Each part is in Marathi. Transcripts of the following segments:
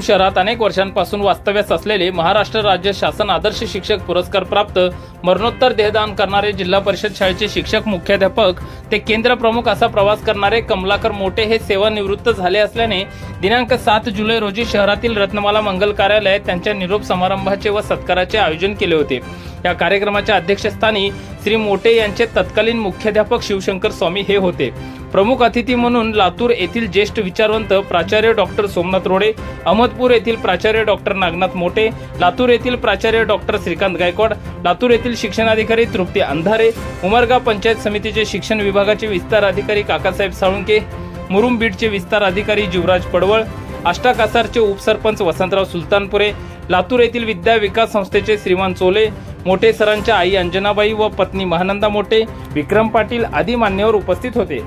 शहरात अनेक वर्षांपासून वास्तव्यास असलेले महाराष्ट्र राज्य शासन आदर्श शिक्षक पुरस्कार प्राप्त मरणोत्तर देहदान करणारे जिल्हा परिषद शाळेचे शिक्षक मुख्याध्यापक ते केंद्र प्रमुख असा प्रवास करणारे कमलाकर मोठे हे सेवानिवृत्त झाले असल्याने दिनांक सात जुलै रोजी शहरातील रत्नमाला मंगल कार्यालयात त्यांच्या निरोप समारंभाचे व सत्काराचे आयोजन केले होते. या कार्यक्रमाच्या अध्यक्षस्थानी श्री मोटे यांचे तत्कालीन मुख्याध्यापक शिवशंकर स्वामी हे होते. प्रमुख अतिथी म्हणून लातूर येथील ज्येष्ठ विचारवंत प्राचार्य डॉक्टर सोमनाथ रोडे अहमदपूर येथील प्राचार्य डॉक्टर नागनाथ मोटे लातूर येथील प्राचार्य डॉक्टर श्रीकांत गायकवाड लातूर येथील शिक्षणाधिकारी तृप्ती अंधारे उमरगा पंचायत समितीचे शिक्षण विभागाचे विस्तार अधिकारी काकासाहेब साळुंके मुरुम बीडचे विस्तार अधिकारी जीवराज पडवळ आष्टा कासारचे उपसरपंच वसंतराव सुलतानपुरे लातूर येथील विद्या विकास संस्थेचे श्रीमान चोले मोठे सरांच्या आई अंजनाबाई व पत्नी महानंदा मोठे विक्रम पाटील आदी मान्यवर उपस्थित होते.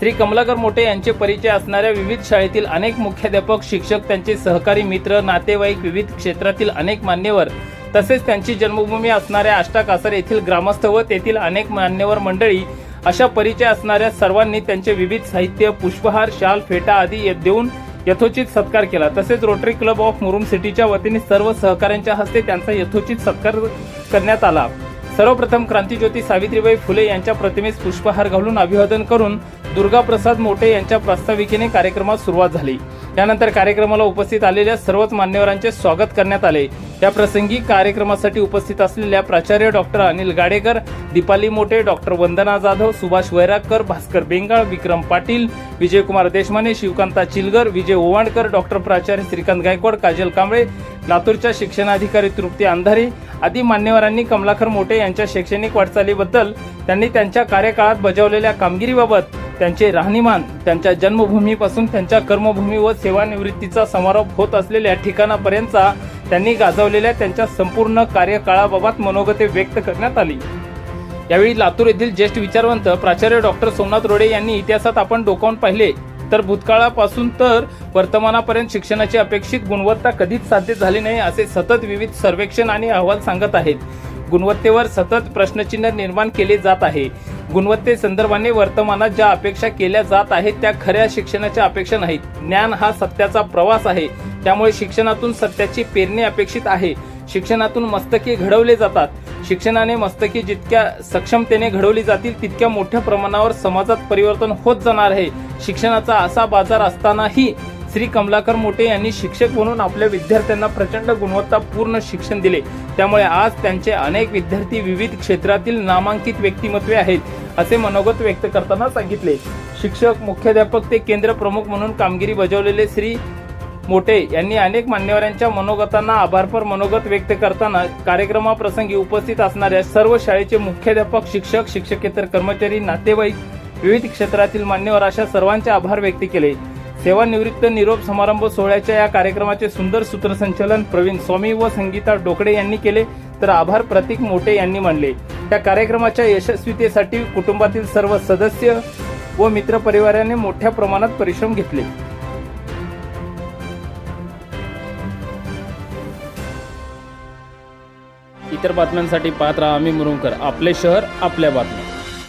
श्री कमलाकर मोठे यांचे परिचय असणाऱ्या विविध शाळेतील अनेक मुख्याध्यापक शिक्षक त्यांचे सहकारी मित्र नातेवाईक विविध क्षेत्रातील अनेक मान्यवर तसेच त्यांची जन्मभूमी असणाऱ्या आष्टा कासार येथील ग्रामस्थ व तेथील अनेक मान्यवर मंडळी अशा परिचय असणाऱ्या सर्वांनी त्यांचे विविध साहित्य पुष्पहार शाल फेटा आदी देऊन यथोचित सत्कार केला. तसेच रोटरी क्लब ऑफ मुरुम सिटीच्या वतीने सर्व सहकाऱ्यांच्या हस्ते त्यांचा यथोचित सत्कार करण्यात आला. सर्वप्रथम क्रांतीज्योती सावित्रीबाई फुले यांच्या प्रतिमेस पुष्पहार घालून अभिवादन करून दुर्गा प्रसाद मोठे यांच्या प्रास्ताविकेने कार्यक्रमास सुरुवात झाली. त्यानंतर कार्यक्रमाला उपस्थित आलेल्या सर्वच मान्यवरांचे स्वागत करण्यात आले. या प्रसंगी कार्यक्रमासाठी उपस्थित असलेल्या प्राचार्य doctor Anil Gadekar Deepali Mothe doctor Vandana Jadhav Subhash Vairagkar Bhaskar Bengal Vikram Patil Vijaykumar Deshmane Shivkanta Chilgar Vijay Owankar doctor प्राचार्य श्रीकांत गायकवाड काजल कांबळे लातूरच्या शिक्षणाधिकारी तृप्ती अंधारे आदी मान्यवरांनी कमलाकर मोटे यांच्या शैक्षणिक वाटचालीबद्दल त्यांनी त्यांच्या कार्यकाळात बजावलेल्या कामगिरीबाबत त्यांचे राहणीमान त्यांच्या जन्मभूमीपासून त्यांच्या कर्मभूमी व सेवानिवृत्तीचा समारोप होत असलेल्या ठिकाणापर्यंतचा त्यांनी गाजवलेल्या त्यांच्या संपूर्ण कार्यकाळाबाबत मनोगते व्यक्त करण्यात आली. यावेळी लातूर येथील ज्येष्ठ विचारवंत प्राचार्य डॉक्टर सोमनाथ रोडे यांनी इतिहासात आपण डोकावून पाहिले तर भूतकाळापासून तर वर्तमानापर्यंत शिक्षणाची अपेक्षित गुणवत्ता कधीच साध्य झाली नाही असे सतत विविध सर्वेक्षण आणि अहवाल सांगत आहेत. गुणवत्तेवर सतत प्रश्नचिन्ह निर्माण केले जात आहे. गुणवत्ते संदर्भाने वर्तमानात ज्या अपेक्षा केल्या जात आहेत त्या खऱ्या शिक्षणाच्या अपेक्षा नाहीत. ज्ञान हा सत्याचा प्रवास आहे. त्यामुळे शिक्षणातून सत्याची पेरणी अपेक्षित आहे. शिक्षणातून मस्तके घडवले जातात. शिक्षणाने मस्तके जितक्या सक्षमतेने घडवली जातील तितक्या मोठ्या प्रमाणावर समाजात परिवर्तन होत जाणार आहे. शिक्षणाचा असा बाजार असतानाही श्री कमलाकर मोटे यांनी शिक्षक म्हणून आपल्या विद्यार्थ्यांना प्रचंड गुणवत्तापूर्ण शिक्षण दिले. त्यामुळे आज त्यांचे अनेक विद्यार्थी विविध क्षेत्रातील नामांकित व्यक्तिमत्वे आहेत असे मनोगत व्यक्त करताना सांगितले. शिक्षक मुख्याध्यापक ते केंद्र प्रमुख म्हणून कामगिरी बजावलेले श्री मोटे यांनी अनेक मान्यवरांच्या मनोगतांना आभारपर मनोगत व्यक्त करताना कार्यक्रमाप्रसंगी उपस्थित असणाऱ्या सर्व शाळेचे मुख्याध्यापक शिक्षक शिक्षकेतर कर्मचारी नातेवाईक विविध क्षेत्रातील मान्यवर अशा सर्वांचे आभार व्यक्त केले. सेवानिवृत्त निरोप समारंभ सोहळ्याच्या या कार्यक्रमाचे सुंदर सूत्रसंचलन प्रवीण स्वामी व संगीता डोकडे यांनी केले तर आभार प्रतीक मोठे यांनी मानले. या कार्यक्रमाच्या यशस्वीतेसाठी कुटुंबातील सर्व सदस्य व मित्रपरिवाराने मोठ्या प्रमाणात परिश्रम घेतले. इतर बातम्यांसाठी पाहत राहा आम्ही मुरुमकर आपले शहर आपल्या बातम्या.